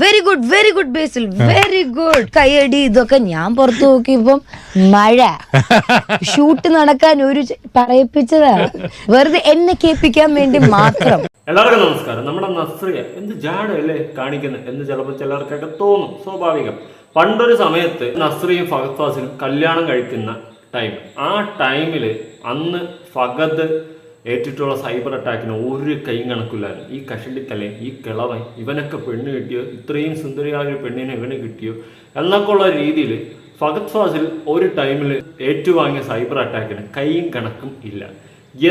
Very good very good Basil very good കൈയടി ഇതൊക്കെ ഞാൻ പുറത്തു നോക്കിയപ്പം മഴ. ഷൂട്ട് നടക്കാൻ ഒരു പറയിപ്പിച്ചതാണ്. പറയിപ്പിച്ചതാ വെറുതെ എന്നെ കേൾപ്പിക്കാൻ വേണ്ടി മാത്രം. എല്ലാവർക്കും നമസ്കാരം. നമ്മുടെ നസ്രിയ എന്ത് ജാടല്ലേ കാണിക്കുന്നത് എന്ന് ചിലപ്പോൾ ചിലർക്കൊക്കെ തോന്നും സ്വാഭാവികം. പണ്ടൊരു സമയത്ത് നസ്രിയും ഫഹദ് ഫാസിലും കല്യാണം കഴിക്കുന്ന ടൈം ആ ടൈമിൽ അന്ന് ഫഗദ് ഏറ്റിട്ടുള്ള സൈബർ അറ്റാക്കിന് ഒരു കൈ കണക്കില്ലായിരുന്നു. ഈ കഷണ്ടിക്കല്ലേ ഈ കിളവൻ ഇവനൊക്കെ പെണ്ണ് കിട്ടിയോ? ഇത്രയും സുന്ദരിയായ ഒരു പെണ്ണിനെ ഇവന് കിട്ടിയോ? എന്നൊക്കെ ഉള്ള രീതിയിൽ ഫഗത് ഫാസിൽ ഒരു ടൈമിൽ ഏറ്റുവാങ്ങിയ സൈബർ അറ്റാക്കിന് കൈയും കണക്കും ഇല്ല.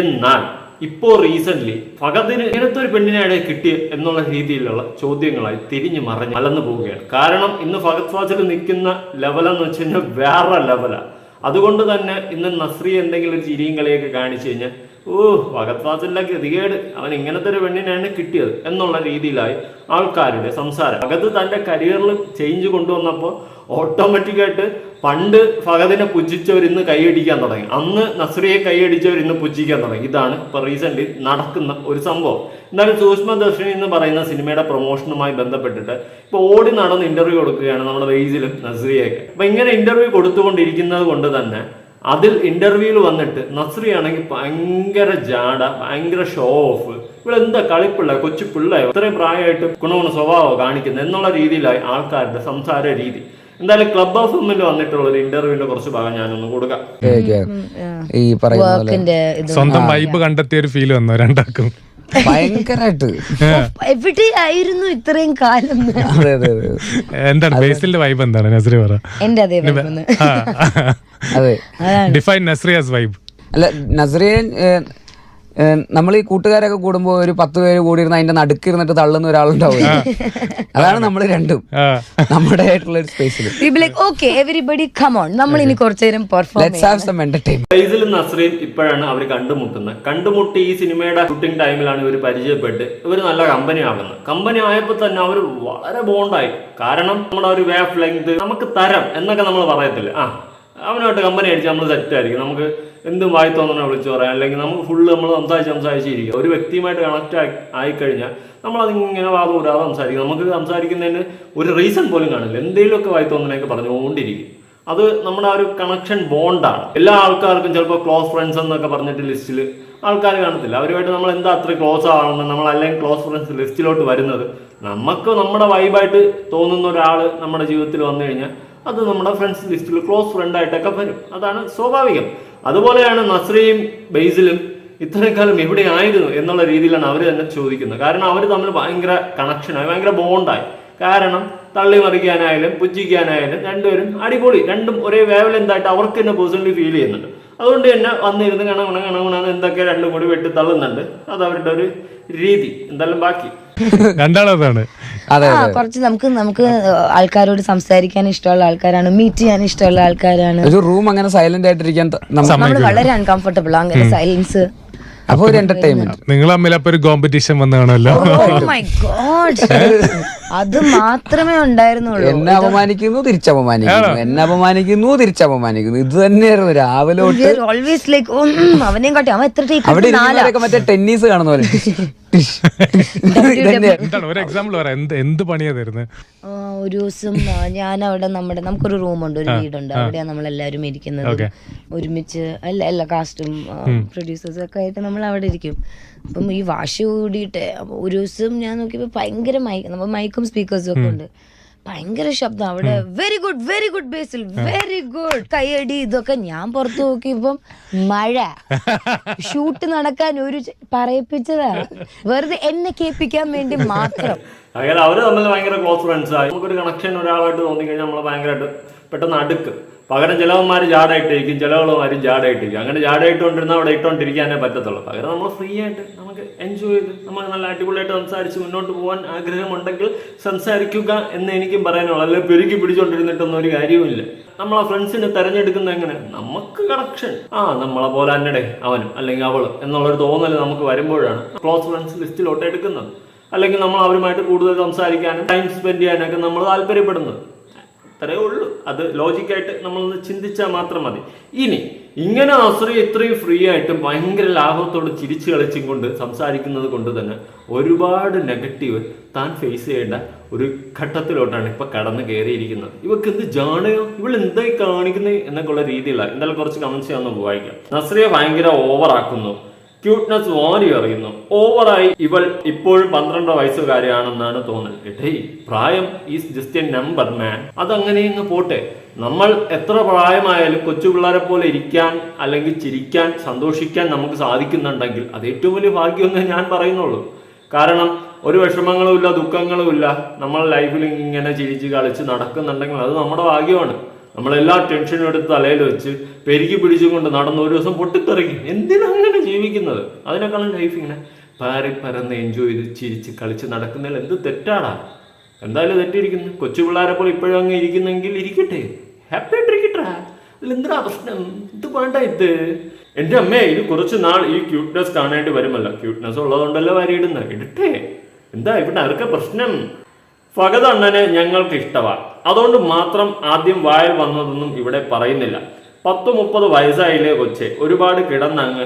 എന്നാൽ ഇപ്പോൾ റീസെന്റ് ഫഗത്തിന് ഇങ്ങനത്തെ ഒരു പെണ്ണിനെയാണ് കിട്ടിയ എന്നുള്ള രീതിയിലുള്ള ചോദ്യങ്ങളായി തിരിഞ്ഞു മറഞ്ഞ് മലന്നു പോവുകയാണ്. കാരണം ഇന്ന് ഫഗത് ഫാസിൽ നിൽക്കുന്ന ലെവലെന്ന് വെച്ച് കഴിഞ്ഞാൽ വേറെ ലെവലാണ് അതുകൊണ്ട് തന്നെ ഇന്ന് നസ്രി എന്തെങ്കിലും ഒരു ചിരിയും കളിയൊക്കെ കാണിച്ചു കഴിഞ്ഞാൽ ഓ ഫഗത് ഫാസിലിന്റെ ഗതികേട്. അവൻ ഇങ്ങനത്തെ ഒരു പെണ്ണിനെയാണ് കിട്ടിയത് എന്നുള്ള രീതിയിലായി ആൾക്കാരുടെ സംസാരം. ഭഗത് തന്റെ കരിയറിൽ ചേഞ്ച് കൊണ്ടുവന്നപ്പോൾ ഓട്ടോമാറ്റിക്കായിട്ട് പണ്ട് ഭഗതിനെ പുച്ഛിച്ചവർ ഇന്ന് കൈയടിക്കാൻ തുടങ്ങി. അന്ന് നസ്രിയെ കൈയടിച്ചവർ ഇന്ന് പുച്ഛിക്കാൻ തുടങ്ങി. ഇതാണ് ഇപ്പൊ റീസെന്റ് നടക്കുന്ന ഒരു സംഭവം. എന്നാലും സൂക്ഷ്മദർശിനി എന്ന് പറയുന്ന സിനിമയുടെ പ്രൊമോഷനുമായി ബന്ധപ്പെട്ടിട്ട് ഇപ്പൊ ഓടി നടന്ന് ഇന്റർവ്യൂ കൊടുക്കുകയാണ് നമ്മുടെ വെയ്സിലും നസ്രിയൊക്കെ അപ്പൊ ഇങ്ങനെ ഇന്റർവ്യൂ കൊടുത്തുകൊണ്ടിരിക്കുന്നത് കൊണ്ട് തന്നെ അതിൽ ഇന്റർവ്യൂവിൽ വന്നിട്ട് നസ്രി ആണെങ്കിൽ ഭയങ്കര ജാട ഭയങ്കര ഷോ ഓഫ് ഇവിടെ എന്താ കളിപ്പിള്ള കൊച്ചു പിള്ളയോ ഇത്രയും പ്രായമായിട്ട് ഗുണഗുണ സ്വഭാവം കാണിക്കുന്നത് എന്നുള്ള രീതിയിലായി ആൾക്കാരുടെ സംസാര രീതി. എന്തായാലും ക്ലബ് ഓഫ് എമ്മിൽ വന്നിട്ടുള്ള ഒരു ഇന്റർവ്യൂവിന്റെ കുറച്ച് ഭാഗം ഞാനൊന്ന് കൊടുക്കാം. ഈ പറയുന്ന സ്വന്തം വൈബ് കണ്ടെത്തിയ ഒരു ഫീൽ വന്നു രണ്ടാക്കും ഭയങ്കരായിട്ട്. എവിടെയായിരുന്നു ഇത്രയും കാലം? അതെ അതെ അതെ. എന്താണ് ബേസിലിന്റെ വൈബ് എന്താണ്? നസ്രി പറ. എന്റെ അതേ വരുന്നത് അതെ. ഡിഫൈൻ നസ്രിയാസ് വൈബ് അല്ല നസറിയൻ നമ്മൾ ഈ കൂട്ടുകാരൊക്കെ കൂടുമ്പോ ഒരു പത്ത് പേര് കൂടി ഇരുന്ന് അതിന്റെ നടുക്കിരുന്നിട്ട് തള്ളുന്ന ഒരാളുണ്ടാവും. അതാണ് നമ്മൾ രണ്ടും. നമ്മുടെ ആയിട്ടുള്ള ഒരു സ്പേസിൽ എവരിബഡി കമോൺ നമ്മൾ ഇനി നസ്രീൻ ഇപ്പോഴാണ് അവർ കണ്ടുമുട്ടുന്നത്. കണ്ടുമുട്ടി ഈ സിനിമയുടെ ഷൂട്ടിംഗ് ടൈമിലാണ് ഇവർ പരിചയപ്പെട്ട് ഇവർ നല്ല കമ്പനി ആകുന്നത്. കമ്പനി ആയപ്പോൾ തന്നെ അവർ വളരെ ബോണ്ടായി കാരണം നമ്മുടെ ഒരു വേഫ് ലെങ്ത് നമുക്ക് തരം എന്നൊക്കെ നമ്മൾ പറയത്തില്ല? ആ. അവനായിട്ട് കമ്പനി അടിച്ച് നമ്മൾ സെറ്റ് ആയിരിക്കും. നമുക്ക് എന്തും വായി തോന്നണ വിളിച്ചു പറയാം. അല്ലെങ്കിൽ നമുക്ക് ഫുള്ള് നമ്മൾ സംസാരിച്ച് സംസാരിച്ചിരിക്കും ഒരു വ്യക്തിയുമായിട്ട് കണക്ട് ആയി ആയിക്കഴിഞ്ഞാൽ നമ്മളതിങ്ങനെ വാദം കൂടാതെ സംസാരിക്കും. നമുക്ക് സംസാരിക്കുന്നതിന് ഒരു റീസൺ പോലും കാണില്ല. എന്തെങ്കിലുമൊക്കെ വായി തോന്നണയൊക്കെ പറഞ്ഞുകൊണ്ടിരിക്കും. അത് നമ്മുടെ ആ ഒരു കണക്ഷൻ ബോണ്ടാണ് എല്ലാ ആൾക്കാർക്കും ചിലപ്പോൾ ക്ലോസ് ഫ്രണ്ട്സ് എന്നൊക്കെ പറഞ്ഞിട്ട് ലിസ്റ്റിൽ ആൾക്കാർ കാണത്തില്ല. അവരുമായിട്ട് നമ്മൾ എന്താ അത്ര ക്ലോസ് ആവണമെന്ന് നമ്മൾ അല്ലെങ്കിൽ ക്ലോസ് ഫ്രണ്ട്സ് ലിസ്റ്റിലോട്ട് വരുന്നത്. നമുക്ക് നമ്മുടെ വൈബായിട്ട് തോന്നുന്ന ഒരാൾ നമ്മുടെ ജീവിതത്തിൽ വന്നു കഴിഞ്ഞാൽ അത് നമ്മുടെ ഫ്രണ്ട്സ് ലിസ്റ്റിൽ ക്ലോസ് ഫ്രണ്ടായിട്ടൊക്കെ വരും. അതാണ് സ്വാഭാവികം. അതുപോലെയാണ് നസ്രയും ബെയ്സിലും ഇത്രയും എവിടെ ആയിരുന്നു എന്നുള്ള രീതിയിലാണ് അവർ തന്നെ ചോദിക്കുന്നത്. കാരണം അവർ തമ്മിൽ ഭയങ്കര കണക്ഷനായി ഭയങ്കര ബോണ്ടായി കാരണം തള്ളി മറിക്കാനായാലും പുച്ഛിക്കാനായാലും രണ്ടുപേരും അടിപൊളി. രണ്ടും ഒരേ വേവ് ലെന്തായിട്ട് അവർക്ക് തന്നെ പേഴ്സണലി ഫീൽ ചെയ്യുന്നുണ്ട്. അതുകൊണ്ട് തന്നെ വന്നിരുന്ന് കണകുണ കണകുണാന്ന് എന്തൊക്കെ രണ്ടും കൂടി വെട്ടി തള്ളുന്നുണ്ട്. അത് അവരുടെ ഒരു രീതി. എന്തായാലും ബാക്കി. രണ്ടാളതാണ്. അതെ കുറച്ച് നമുക്ക് നമുക്ക് ആൾക്കാരോട് സംസാരിക്കാൻ ഇഷ്ടമുള്ള ആൾക്കാരാണ് മീറ്റ് ചെയ്യാൻ ഇഷ്ടമുള്ള ആൾക്കാരാണ്. ഒരു റൂം അങ്ങനെ സൈലന്റ് ആയിട്ടിരിക്കാൻ നമ്മൾ വളരെ അൺകംഫർട്ടബിൾ അങ്ങനെ സൈലൻസ് അപ്പൊ ഒരു എന്റർടൈൻമെന്റ് നിങ്ങൾ തമ്മിൽ അപ്പൊ ഒരു കോമ്പറ്റീഷൻ വന്നു കാണല്ലോ മൈ ഗോഡ് അത് മാത്രമേ ഉണ്ടായിരുന്നുള്ളൂ. എന്നെ അപമാനിക്കുന്നു തിരിച്ചപമാനിക്കുന്നു. എന്നെ അപമാനിക്കുന്നു തിരിച്ചപമാനിക്കുന്നു. ഇത് തന്നെയായിരുന്നു രാവിലെ തൊട്ട് ഓൾവേസ് ലൈക്ക് അവനെയും കാട്ടി അവൻ എത്ര ടേക്ക് അവിടെ മറ്റേ ടെന്നീസ് കാണുന്ന പോലെ. എന്താണ്? ഒരു എക്സാമ്പിൾ പറയാം എന്ത് എന്ത് പണിയാ തരുന്നത് ആ, ഒരു ദിവസം ആ, ഞാൻ അവിടെ നമ്മുടെ നമുക്കൊരു റൂമുണ്ട് ഒരു വീടുണ്ട്. അവിടെയാണ് നമ്മൾ എല്ലാവരും ഇരിക്കുന്നത്. ഒരുമിച്ച് എല്ലാ എല്ലാ കാസ്റ്റും പ്രൊഡ്യൂസേഴ്സും ഒക്കെ ആയിട്ട് നമ്മൾ അവിടെ ഇരിക്കും. അപ്പം ഈ വാശി കൂടിയിട്ട് അപ്പൊ ഒരു ദിവസം ഞാൻ നോക്കിയപ്പോൾ ഭയങ്കര മൈക്ക് നമ്മൾ മൈക്കും സ്പീക്കേഴ്സും ഒക്കെ ഉണ്ട്. ഭയങ്കര ശബ്ദം. അവിടെ very good very good Basil very good കൈയടി ഇതൊക്കെ ഞാൻ പുറത്തു നോക്കിയപ്പം മഴ. ഷൂട്ട് നടക്കാൻ ഒരു പറയിപ്പിച്ചതാ. വെറുതെ എന്നെ കേൾപ്പിക്കാൻ വേണ്ടി മാത്രം. അങ്ങനെ അവർ തമ്മിൽ ഭയങ്കര ക്ലോസ് ഫ്രണ്ട്സ് ആയി നമുക്കൊരു കണക്ഷൻ ഒരാളായിട്ട് തോന്നിക്കഴിഞ്ഞാൽ നമ്മൾ ഭയങ്കരമായിട്ട് പെട്ടെന്ന് അടുക്കും. പകരം ചിലവന്മാർ ജാടായിട്ടിരിക്കും ചിലവളുമാരും ജാടായിട്ടിരിക്കും. അങ്ങനെ ജാടായിട്ടുകൊണ്ടിരുന്ന അവിടെ ഇട്ടുകൊണ്ടിരിക്കാനേ പറ്റത്തുള്ളൂ. പകരം നമ്മൾ ഫ്രീ ആയിട്ട് നമുക്ക് എൻജോയ് ചെയ്ത് നമ്മൾ നല്ല അടിപൊളിയായിട്ട് സംസാരിച്ച് മുന്നോട്ട് പോകാൻ ആഗ്രഹമുണ്ടെങ്കിൽ സംസാരിക്കുക എന്ന് എനിക്കും പറയാനുള്ളൂ. അല്ലെങ്കിൽ പെരുക്കി പിടിച്ചുകൊണ്ടിരുന്നിട്ടൊന്നും ഒരു കാര്യവുമില്ല. നമ്മളെ ഫ്രണ്ട്സിനെ തെരഞ്ഞെടുക്കുന്നത് എങ്ങനെ? നമുക്ക് കണക്ഷൻ ആ നമ്മളെ പോലെ തന്നെ അവനും അല്ലെങ്കിൽ അവൾ എന്നുള്ളൊരു തോന്നൽ നമുക്ക് വരുമ്പോഴാണ് ക്ലോസ് ഫ്രണ്ട്സ് ലിസ്റ്റിലോട്ട് എടുക്കുന്നത്. അല്ലെങ്കിൽ നമ്മൾ അവരുമായിട്ട് കൂടുതൽ സംസാരിക്കാനും ടൈം സ്പെൻഡ് ചെയ്യാനൊക്കെ നമ്മൾ താല്പര്യപ്പെടുന്നത്. അത്രേ ഉള്ളൂ. അത് ലോജിക്കായിട്ട് നമ്മളൊന്ന് ചിന്തിച്ചാൽ മാത്രം മതി. ഇനി ഇങ്ങനെ ആശ്രയം ഇത്രയും ഫ്രീ ആയിട്ട് ഭയങ്കര ലാഭത്തോട് ചിരിച്ചു കളിച്ചും കൊണ്ട് സംസാരിക്കുന്നത് കൊണ്ട് തന്നെ ഒരുപാട് നെഗറ്റീവ് താൻ ഫേസ് ചെയ്യേണ്ട ഒരു ഘട്ടത്തിലോട്ടാണ് ഇപ്പൊ കടന്നു കയറിയിരിക്കുന്നത് ഇവക്ക് എന്ത് ജാണയോ? ഇവൾ എന്തായി കാണിക്കുന്നത് എന്നൊക്കെയുള്ള രീതിയിലാണ്. എന്തായാലും കുറച്ച് കമന്റ്സ് ഒന്ന് വായിക്കാം. നസ്രിയെ ഭയങ്കര ഓവർ ആക്കുന്നു. ക്യൂട്ട്നെസ് വാരി അറിയുന്നു. ഓവറായി ഇവൾ ഇപ്പോഴും പന്ത്രണ്ട് വയസ്സുകാരിയാണെന്നാണ് തോന്നുന്നത് എടേയ് പ്രായം is just a number man അതങ്ങനെ അങ്ങ് പോട്ടെ. നമ്മൾ എത്ര പ്രായമായാലും കൊച്ചു പിള്ളേരെ പോലെ ഇരിക്കാൻ അല്ലെങ്കിൽ ചിരിക്കാൻ സന്തോഷിക്കാൻ നമുക്ക് സാധിക്കുന്നുണ്ടെങ്കിൽ അത് ഏറ്റവും വലിയ ഭാഗ്യമെന്ന് ഞാൻ പറയുന്നുള്ളൂ. കാരണം ഒരു വിഷമങ്ങളും ഇല്ല ദുഃഖങ്ങളും ഇല്ല. നമ്മൾ ലൈഫിൽ ഇങ്ങനെ ചിരിച്ച് കളിച്ച് നടക്കുന്നുണ്ടെങ്കിൽ അത് നമ്മുടെ ഭാഗ്യമാണ്. നമ്മളെല്ലാ ടെൻഷനും എടുത്ത് തലയിൽ വെച്ച് പെരുകി പിടിച്ചുകൊണ്ട് നടന്ന് ഒരു ദിവസം പൊട്ടിത്തെറിക്കും. എന്തിനാ അങ്ങനെ ജീവിക്കുന്നത്? അതിനേക്കാളും ലൈഫ് ഇങ്ങനെ. പാറി പരന്ന് എൻജോയ് ചെയ്ത് ചിരിച്ച് കളിച്ച് നടക്കുന്നതിൽ എന്ത് തെറ്റാടാ? എന്തായാലും തെറ്റിയിരിക്കുന്നു. കൊച്ചു പിള്ളേരെ പോലെ ഇപ്പോഴും അങ്ങ് ഇരിക്കുന്നെങ്കിൽ ഇരിക്കട്ടെ. ഹാപ്പി ആയിട്ടിരിക്കട്ടെ. ഇതിൽ എന്തിനാ പ്രശ്നം ഇത് വേണ്ട ഇത്? എന്റെ അമ്മേ ഇത് കുറച്ച് നാൾ ഈ ക്യൂട്ട്നെസ് കാണേണ്ടി വരുമല്ലോ. ക്യൂട്ട്നെസ് ഉള്ളതുകൊണ്ടല്ലോ വരിയിടുന്നത്? ഇടട്ടെ. എന്താ ഇവിടെ ആർക്കാ പ്രശ്നം? ഫഗത് അണ്ണനെ ഞങ്ങൾക്ക് ഇഷ്ടമാണ് അതുകൊണ്ട് മാത്രം ആദ്യം വായിൽ വന്നതൊന്നും ഇവിടെ പറയുന്നില്ല. പത്തു മുപ്പത് വയസ്സായില്ലേ കൊച്ചെ ഒരുപാട് കിടന്നങ്ങ്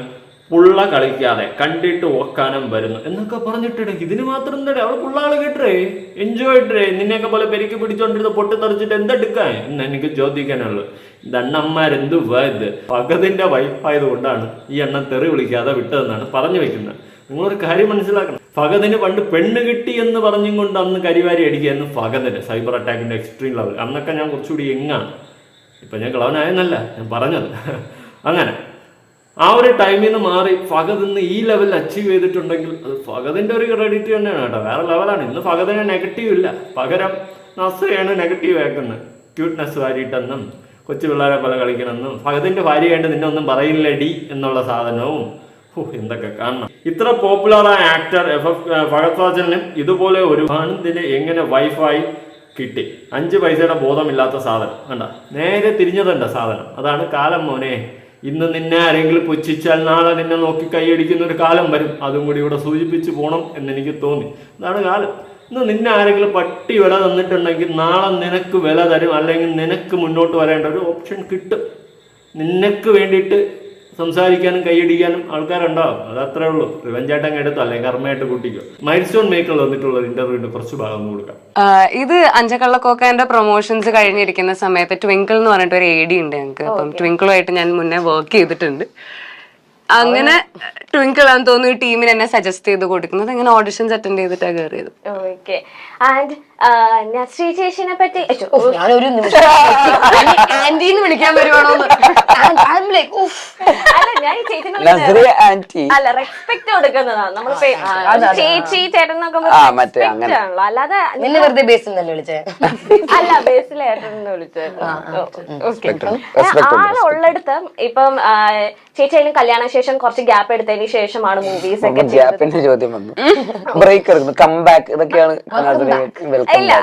പുള്ള കളിക്കാതെ കണ്ടിട്ട് ഓക്കാനം വരുന്നു. എന്നൊക്കെ പറഞ്ഞിട്ടേ ഇതിന് മാത്രം എന്താ അവൾ പുള്ളാൾ കേട്ടേ എൻജോയ് ഇട്ടേ നിന്നെയൊക്കെ പോലെ പെരുക്കി പിടിച്ചോണ്ടിരുന്ന പൊട്ടിത്തെറിച്ചിട്ട് എന്തെടുക്കാൻ? എന്ന് എനിക്ക് ചോദിക്കാനുള്ളു. ഇതണ്ണന്മാരെന്ത് ഇത്? പകതിന്റെ വൈഫായത് കൊണ്ടാണ് ഈ എണ്ണം തെറി വിളിക്കാതെ വിട്ടതെന്നാണ് പറഞ്ഞു വെക്കുന്നത്. നിങ്ങളൊരു കാര്യം മനസ്സിലാക്കണം. ഫഗതിന് പണ്ട് പെണ്ണ് കിട്ടി എന്ന് പറഞ്ഞും കൊണ്ട് അന്ന് കരിവാരി അടിക്കുകയെന്ന് ഫഗതിന് സൈബർ അറ്റാക്കിന്റെ എക്സ്ട്രീം ലെവൽ അന്നൊക്കെ ഞാൻ കുറച്ചുകൂടി എങ്ങാണ് ഇപ്പൊ ഞാൻ കളവനായെന്നല്ല ഞാൻ പറഞ്ഞത്. അങ്ങനെ. ആ ഒരു ടൈമിൽ നിന്ന് മാറി ഫഗത് ഇന്ന് ഈ ലെവലിൽ അച്ചീവ് ചെയ്തിട്ടുണ്ടെങ്കിൽ അത് ഫഗതിന്റെ ഒരു ക്രെഡിറ്റ് തന്നെയാണ് കേട്ടോ. വേറെ ലെവലാണ് ഇന്ന് ഫഗതിന് നെഗറ്റീവ് ഇല്ല. പകരം നസയാണ് നെഗറ്റീവ് ആക്കുന്നത്. ക്യൂട്ട്നെസ് വാരിയിട്ടെന്നും കൊച്ചു പിള്ളേരെ പോലെ കളിക്കണമെന്നും ഫഗതിന്റെ ഭാര്യയായിട്ട് നിന്നെ ഒന്നും പറയില്ലടി എന്നുള്ള സാധനവും എന്തൊക്കെ കാണണം. ഇത്ര പോപ്പുലറായ ആക്ടർ എഫ് എഫ് ഫഹദ് ഇതുപോലെ ഒരു ആനന്ദിന് എങ്ങനെ വൈഫായി കിട്ടി. അഞ്ച് പൈസയുടെ ബോധമില്ലാത്ത സാധനം. കണ്ട? നേരെ തിരിഞ്ഞതണ്ട സാധനം. അതാണ് കാലം മോനെ. ഇന്ന് നിന്നെ ആരെങ്കിലും പുച്ഛിച്ചാൽ നാളെ നിന്നെ നോക്കി കൈയടിക്കുന്ന ഒരു കാലം വരും. അതും കൂടി ഇവിടെ സൂചിപ്പിച്ചു പോകണം എന്ന് എനിക്ക് തോന്നി. അതാണ് കാലം. ഇന്ന് നിന്നെ ആരെങ്കിലും പട്ടി വില തന്നിട്ടുണ്ടെങ്കിൽ നാളെ നിനക്ക് വില തരും. അല്ലെങ്കിൽ നിനക്ക് മുന്നോട്ട് വരേണ്ട ഒരു ഓപ്ഷൻ കിട്ടും. നിനക്ക് വേണ്ടിയിട്ട് സംസാരിക്കാനും കൈയടിക്കാനും ആൾക്കാരുണ്ടാവും. അത് അത്രേ ഉള്ളൂ. റിവഞ്ചായിട്ട് എടുത്തോ അല്ലെങ്കിൽ കർമ്മയായിട്ട് കൂട്ടിക്കോ. മൈൽസ്റ്റോൺ സ്റ്റോൺ മേക്കറിൽ വന്നിട്ടുള്ള ഇന്റർവ്യൂവിന്റെ കുറച്ച് ഭാഗം കൊടുക്കാം ഇത് അഞ്ചക്കള്ളക്കോക്കാന്റെ പ്രൊമോഷൻസ് കഴിഞ്ഞിരിക്കുന്ന സമയത്ത് ട്വിങ്കിൾ എന്ന് പറഞ്ഞിട്ട് ഒരു എ ഡി ഉണ്ട് ഞങ്ങൾക്ക് അപ്പം ട്വിങ്കിളുമായിട്ട് ഞാൻ മുന്നേ വർക്ക് ചെയ്തിട്ടുണ്ട്. അങ്ങനെ ട്വിങ്കിൾ ആണെന്ന് തോന്നുന്നു ടീമിന് എന്നെ സജസ്റ്റ് ചെയ്ത് കൊടുക്കുന്നത്. അങ്ങനെ ഓഡിഷൻസ് അറ്റൻഡ് ചെയ്തിട്ടാണ് കയറിയത് ഓക്കെ ആൻഡ് നസ്രീ ചേച്ചിനെ പറ്റി ഞാനൊരു നിമിഷം. ആന്റിന്ന് വിളിക്കാൻ വരുവാണോ. അല്ല റെസ്പെക്ട് കൊടുക്കുന്നതാണ്. നമ്മൾ ചേച്ചി ചേട്ടൻ. ആണല്ലോ. അല്ലാതെ നിന്നെ വെറുതെ ബേസിൽ വിളിച്ചേ? അല്ല വിളിച്ചത് ആളുള്ളിടത്ത് ഇപ്പം ചേച്ചി അതിന് കല്യാണ ശേഷം കുറച്ച് ഗ്യാപ്പ് എടുത്തതിന് ശേഷമാണ് മൂവീസ് ഒക്കെ ഗ്യാപ്പിന്റെ ചോദ്യം വന്നു. ബ്രേക്ക് എടുക്കുന്നു. കംബാക്ക് ഇതൊക്കെയാണ് ഇല്ല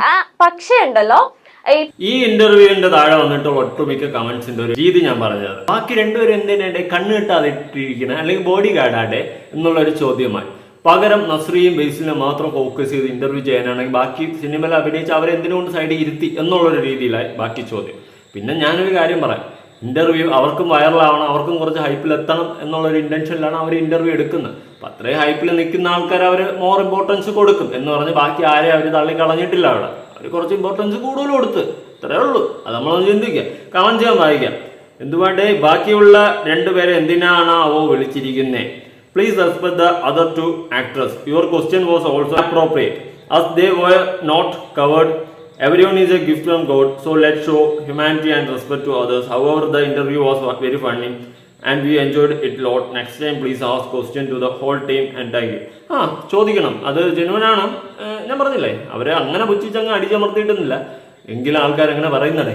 പക്ഷേ ഉണ്ടല്ലോ ഈ ഇന്റർവ്യൂന്റെ ഇന്റർവ്യൂവിന്റെ താഴെ വന്നിട്ട് ഒട്ടുമിക്ക കമന്റ്സിന്റെ ഒരു രീതി ഞാൻ പറഞ്ഞത് ബാക്കി രണ്ടുപേരും എന്തിനാടെ കണ്ണ് കിട്ടാതെ ഇട്ടിരിക്കണേ അല്ലെങ്കിൽ ബോഡി ഗാർഡാടെ എന്നുള്ള ഒരു ചോദ്യമായി. പകരം നസ്രിയും ബേസിനെ മാത്രം ഫോക്കസ് ചെയ്ത് ഇന്റർവ്യൂ ചെയ്യാനാണെങ്കിൽ ബാക്കി സിനിമയിൽ അഭിനയിച്ച് അവരെ എന്തിനുകൊണ്ട് സൈഡിൽ ഇരുത്തി എന്നുള്ളൊരു രീതിയിലായി ബാക്കി ചോദ്യം. പിന്നെ ഞാനൊരു കാര്യം പറയാം. ഇന്റർവ്യൂ അവർക്കും വൈറലാവണം അവർക്കും കുറച്ച് ഹൈപ്പിൽ എത്തണം എന്നുള്ളൊരു ഇന്റൻഷനിലാണ് അവർ ഇന്റർവ്യൂ എടുക്കുന്നത്. അപ്പം അത്രയും ഹൈപ്പിൽ നിൽക്കുന്ന ആൾക്കാർ അവർ മോർ ഇമ്പോർട്ടൻസ് കൊടുക്കും എന്ന് പറഞ്ഞ് ബാക്കി ആരെയും അവർ തള്ളിക്കളഞ്ഞിട്ടില്ല അവിടെ. അവർ കുറച്ച് ഇമ്പോർട്ടൻസ് കൂടുതൽ കൊടുത്ത്. ഇത്രയേ ഉള്ളൂ. അത് നമ്മളൊന്ന് ചിന്തിക്കുക. കമന്റ് ചെയ്യാൻ വായിക്കാം എന്തുകൊണ്ട് ബാക്കിയുള്ള രണ്ടുപേരെ എന്തിനാണ് അവോ വിളിച്ചിരിക്കുന്നത് please respect the other two actress your question was also appropriate as they were not covered everyone is a gift from god so let's show humanity and respect to others. However the interview was very funny and we enjoyed it a lot. Next time please ask question to the whole team and thank you ആ ചോദിക്കണം. അത് ജനുവനാണ് ഞാൻ പറഞ്ഞില്ലേ? അവരെ അങ്ങനെ പുച്ഛിച്ചങ്ങ് അടിച്ചമർത്തിയിട്ടൊന്നുമില്ല. എങ്കിലും ആൾക്കാർ അങ്ങനെ പറയുന്നതേ.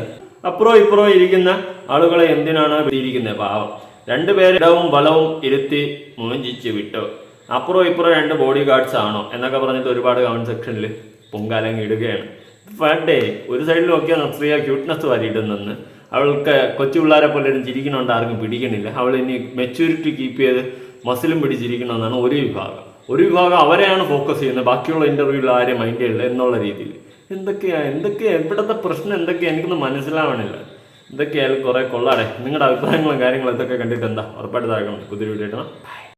അപ്പുറം ഇപ്പുറം ഇരിക്കുന്ന ആളുകളെ എന്തിനാണ് ഇരിക്കുന്നത് പാവം. രണ്ടുപേരും ഇടവും ബലവും ഇരുത്തി മോഞ്ചിച്ച് വിട്ടു. അപ്പുറം ഇപ്പുറം രണ്ട് ബോഡി ഗാർഡ്സ് ആണോ? എന്നൊക്കെ പറഞ്ഞിട്ട് ഒരുപാട് കമന്റ് സെക്ഷനിൽ പൊങ്കാലങ്ങ് ഇടുകയാണ്. ഫണ്ടേ ഒരു സൈഡിൽ നോക്കിയാൽ നസ്രിയ ക്യൂട്ട്നെസ് വാരിയിടുന്നെന്ന് അവൾക്ക് കൊച്ചു പിള്ളേരെ പോലെ ചിരിക്കണോണ്ട് ആർക്കും പിടിക്കണില്ല. അവൾ ഇനി മെച്യൂരിറ്റി കീപ്പ് ചെയ്ത് മസിലും പിടിച്ചിരിക്കണമെന്നാണ് ഒരു വിഭാഗം. ഒരു വിഭാഗം അവരെയാണ് ഫോക്കസ് ചെയ്യുന്നത്. ബാക്കിയുള്ള ഇന്റർവ്യൂവിൽ ആരെയും മൈൻഡ് ചെയ്യില്ല എന്നുള്ള രീതിയിൽ. എന്തൊക്കെയാ എന്തൊക്കെയാ ഇവിടുത്തെ പ്രശ്നം എന്തൊക്കെയാ എനിക്കൊന്നും മനസ്സിലാവണില്ല. എന്തൊക്കെയായാലും കുറേ കൊള്ളാടെ നിങ്ങളുടെ അഭിപ്രായങ്ങളും കാര്യങ്ങളും ഇതൊക്കെ കണ്ടിട്ട് എന്താ? ഉറപ്പായിട്ട് താഴെ പുതിയ വീഡിയോ